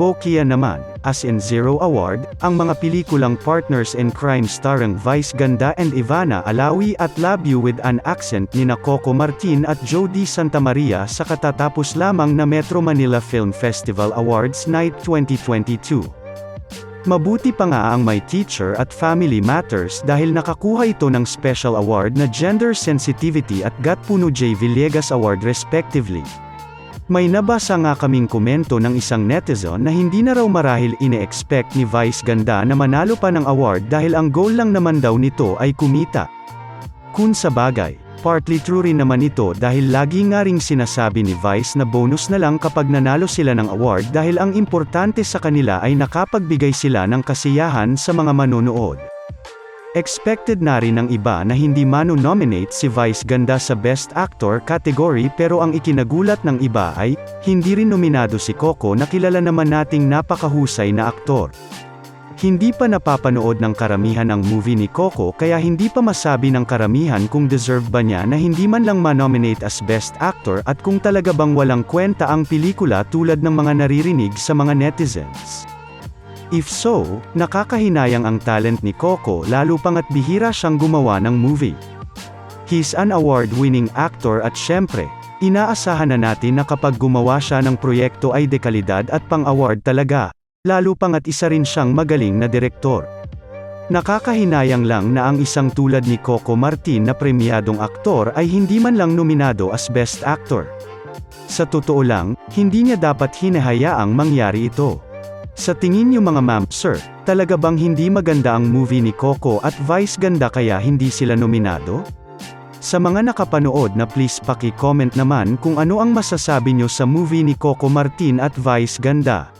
Bokia naman, as in Zero Award, ang mga pelikulang Partners in Crime starring Vice Ganda and Ivana Alawi at Love You with an Accent ni Coco Martin at Jody Santa Maria sa katatapos lamang na Metro Manila Film Festival Awards Night 2022. Mabuti pa nga ang My Teacher at Family Matters dahil nakakuha ito ng special award na Gender Sensitivity at Gatpuno J. Villegas Award respectively. May nabasa nga kaming komento ng isang netizen na hindi na raw marahil ine-expect ni Vice Ganda na manalo pa ng award dahil ang goal lang naman daw nito ay kumita. Kung sa bagay, partly true rin naman ito dahil lagi nga ring sinasabi ni Vice na bonus na lang kapag nanalo sila ng award dahil ang importante sa kanila ay nakapagbigay sila ng kasiyahan sa mga manonood. Expected na rin ng iba na hindi mano-nominate si Vice Ganda sa Best Actor category pero ang ikinagulat ng iba ay, hindi rin nominado si Coco na kilala naman nating napakahusay na aktor. Hindi pa napapanood ng karamihan ang movie ni Coco kaya hindi pa masabi ng karamihan kung deserve ba niya na hindi man lang manominate as Best Actor at kung talaga bang walang kwenta ang pelikula tulad ng mga naririnig sa mga netizens. If so, nakakahinayang ang talent ni Coco lalo pangat bihira siyang gumawa ng movie. He's an award-winning actor at syempre, inaasahan na natin na kapag gumawa siya ng proyekto ay dekalidad at pang-award talaga, lalo pangat isa rin siyang magaling na direktor. Nakakahinayang lang na ang isang tulad ni Coco Martin na premyadong aktor ay hindi man lang nominado as Best Actor. Sa totoo lang, hindi niya dapat hinahayaang mangyari ito. Sa tingin niyo mga ma'am, sir, talaga bang hindi maganda ang movie ni Coco at Vice ganda kaya hindi sila nominado? Sa mga nakapanood na please paki-comment naman kung ano ang masasabi niyo sa movie ni Coco Martin at Vice ganda.